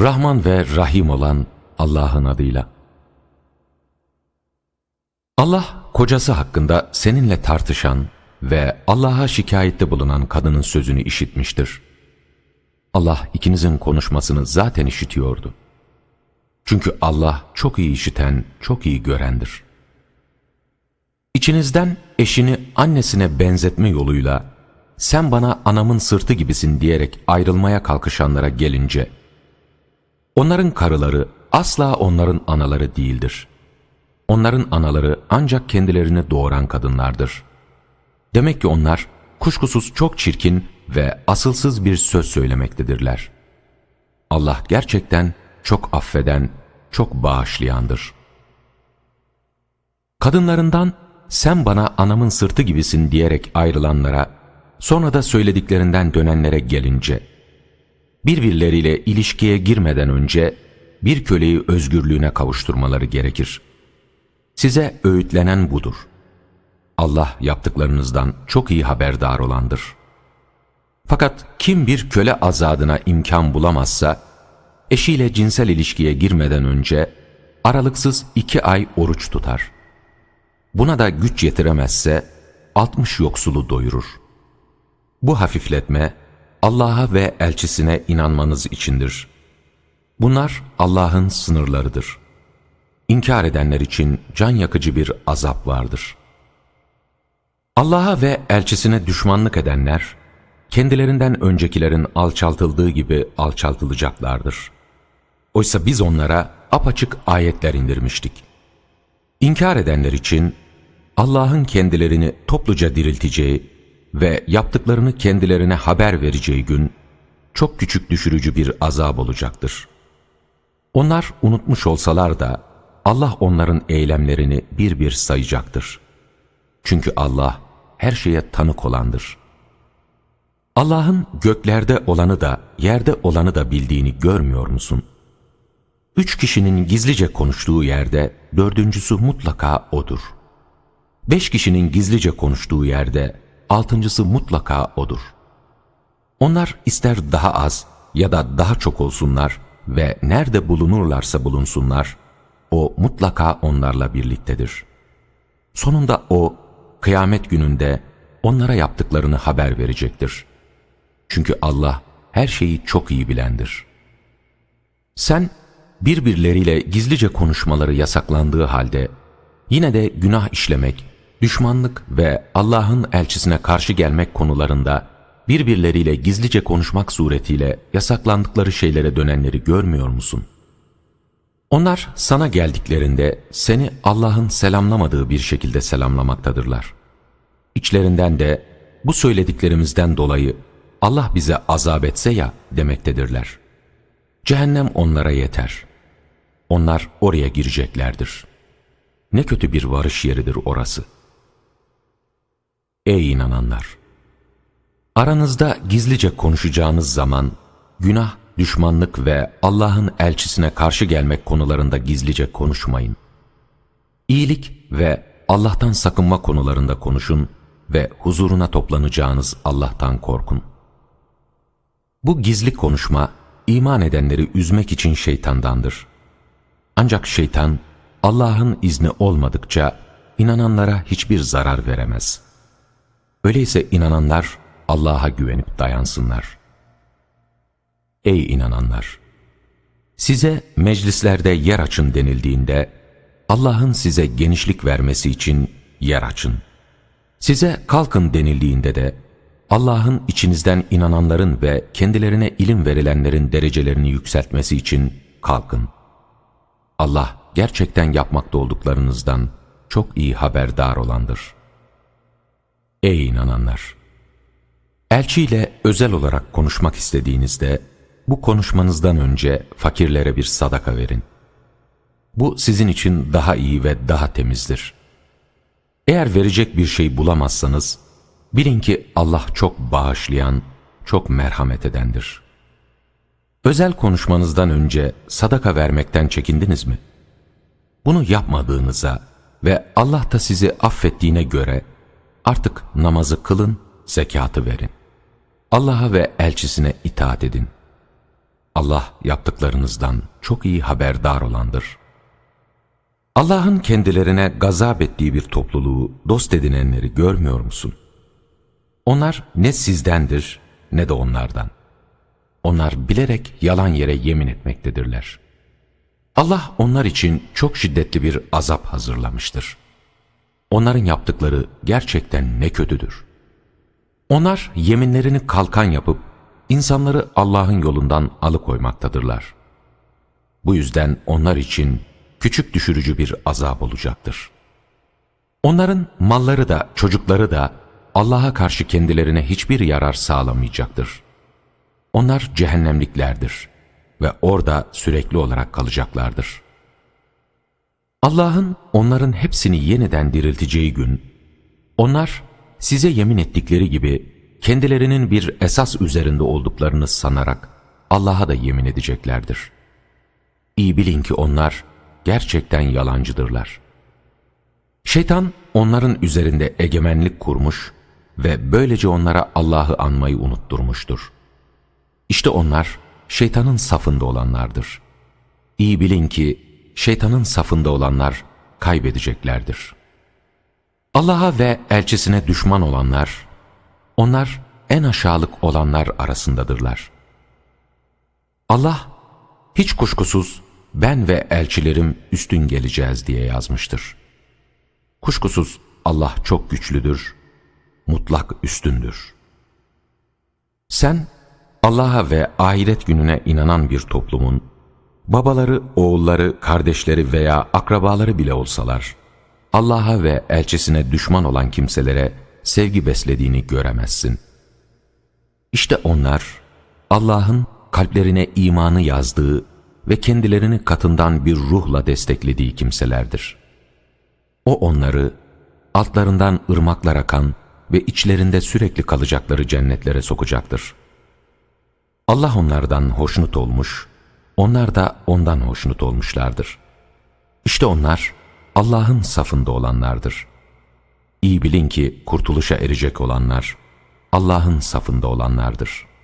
Rahman ve Rahim olan Allah'ın adıyla. Allah kocası hakkında seninle tartışan ve Allah'a şikayette bulunan kadının sözünü işitmiştir. Allah ikinizin konuşmasını zaten işitiyordu. Çünkü Allah çok iyi işiten, çok iyi görendir. İçinizden eşini annesine benzetme yoluyla sen bana anamın sırtı gibisin diyerek ayrılmaya kalkışanlara gelince, onların karıları asla onların anaları değildir. Onların anaları ancak kendilerini doğuran kadınlardır. Demek ki onlar kuşkusuz çok çirkin ve asılsız bir söz söylemektedirler. Allah gerçekten çok affeden, çok bağışlayandır. Kadınlarından sen bana anamın sırtı gibisin diyerek ayrılanlara, sonra da söylediklerinden dönenlere gelince, birbirleriyle ilişkiye girmeden önce bir köleyi özgürlüğüne kavuşturmaları gerekir. Size öğütlenen budur. Allah yaptıklarınızdan çok iyi haberdar olandır. Fakat kim bir köle azadına imkan bulamazsa, eşiyle cinsel ilişkiye girmeden önce aralıksız iki ay oruç tutar. Buna da güç yetiremezse 60 yoksulu doyurur. Bu hafifletme Allah'a ve elçisine inanmanız içindir. Bunlar Allah'ın sınırlarıdır. İnkar edenler için can yakıcı bir azap vardır. Allah'a ve elçisine düşmanlık edenler, kendilerinden öncekilerin alçaltıldığı gibi alçaltılacaklardır. Oysa biz onlara apaçık ayetler indirmiştik. İnkar edenler için Allah'ın kendilerini topluca dirilteceği ve yaptıklarını kendilerine haber vereceği gün çok küçük düşürücü bir azap olacaktır. Onlar unutmuş olsalar da Allah onların eylemlerini bir bir sayacaktır. Çünkü Allah her şeye tanık olandır. Allah'ın göklerde olanı da yerde olanı da bildiğini görmüyor musun? Üç kişinin gizlice konuştuğu yerde dördüncüsü mutlaka O'dur. Beş kişinin gizlice konuştuğu yerde altıncısı mutlaka O'dur. Onlar ister daha az ya da daha çok olsunlar ve nerede bulunurlarsa bulunsunlar, O mutlaka onlarla birliktedir. Sonunda O, kıyamet gününde onlara yaptıklarını haber verecektir. Çünkü Allah her şeyi çok iyi bilendir. Sen birbirleriyle gizlice konuşmaları yasaklandığı halde yine de günah işlemek, düşmanlık ve Allah'ın elçisine karşı gelmek konularında birbirleriyle gizlice konuşmak suretiyle yasaklandıkları şeylere dönenleri görmüyor musun? Onlar sana geldiklerinde seni Allah'ın selamlamadığı bir şekilde selamlamaktadırlar. İçlerinden de bu söylediklerimizden dolayı Allah bize azap etse ya demektedirler. Cehennem onlara yeter. Onlar oraya gireceklerdir. Ne kötü bir varış yeridir orası. Ey inananlar! Aranızda gizlice konuşacağınız zaman günah, düşmanlık ve Allah'ın elçisine karşı gelmek konularında gizlice konuşmayın. İyilik ve Allah'tan sakınma konularında konuşun ve huzuruna toplanacağınız Allah'tan korkun. Bu gizli konuşma iman edenleri üzmek için şeytandandır. Ancak şeytan Allah'ın izni olmadıkça inananlara hiçbir zarar veremez. Öyleyse inananlar Allah'a güvenip dayansınlar. Ey inananlar! Size meclislerde yer açın denildiğinde Allah'ın size genişlik vermesi için yer açın. Size kalkın denildiğinde de Allah'ın içinizden inananların ve kendilerine ilim verilenlerin derecelerini yükseltmesi için kalkın. Allah gerçekten yapmakta olduklarınızdan çok iyi haberdar olandır. Ey inananlar! Elçiyle özel olarak konuşmak istediğinizde bu konuşmanızdan önce fakirlere bir sadaka verin. Bu sizin için daha iyi ve daha temizdir. Eğer verecek bir şey bulamazsanız, bilin ki Allah çok bağışlayan, çok merhamet edendir. Özel konuşmanızdan önce sadaka vermekten çekindiniz mi? Bunu yapmadığınıza ve Allah da sizi affettiğine göre artık namazı kılın, zekatı verin. Allah'a ve elçisine itaat edin. Allah yaptıklarınızdan çok iyi haberdar olandır. Allah'ın kendilerine gazap ettiği bir topluluğu dost edinenleri görmüyor musun? Onlar ne sizdendir ne de onlardan. Onlar bilerek yalan yere yemin etmektedirler. Allah onlar için çok şiddetli bir azap hazırlamıştır. Onların yaptıkları gerçekten ne kötüdür. Onlar yeminlerini kalkan yapıp insanları Allah'ın yolundan alıkoymaktadırlar. Bu yüzden onlar için küçük düşürücü bir azap olacaktır. Onların malları da çocukları da Allah'a karşı kendilerine hiçbir yarar sağlamayacaktır. Onlar cehennemliklerdir ve orada sürekli olarak kalacaklardır. Allah'ın onların hepsini yeniden dirilteceği gün, onlar size yemin ettikleri gibi kendilerinin bir esas üzerinde olduklarını sanarak Allah'a da yemin edeceklerdir. İyi bilin ki onlar gerçekten yalancıdırlar. Şeytan onların üzerinde egemenlik kurmuş ve böylece onlara Allah'ı anmayı unutturmuştur. İşte onlar şeytanın safında olanlardır. İyi bilin ki şeytanın safında olanlar kaybedeceklerdir. Allah'a ve elçisine düşman olanlar, onlar en aşağılık olanlar arasındadırlar. Allah hiç kuşkusuz ben ve elçilerim üstün geleceğiz diye yazmıştır. Kuşkusuz Allah çok güçlüdür, mutlak üstündür. Sen Allah'a ve ahiret gününe inanan bir toplumun, babaları, oğulları, kardeşleri veya akrabaları bile olsalar, Allah'a ve elçisine düşman olan kimselere sevgi beslediğini göremezsin. İşte onlar, Allah'ın kalplerine imanı yazdığı ve kendilerini katından bir ruhla desteklediği kimselerdir. O onları, altlarından ırmaklar akan ve içlerinde sürekli kalacakları cennetlere sokacaktır. Allah onlardan hoşnut olmuş, onlar da ondan hoşnut olmuşlardır. İşte onlar Allah'ın safında olanlardır. İyi bilin ki kurtuluşa erecek olanlar Allah'ın safında olanlardır.''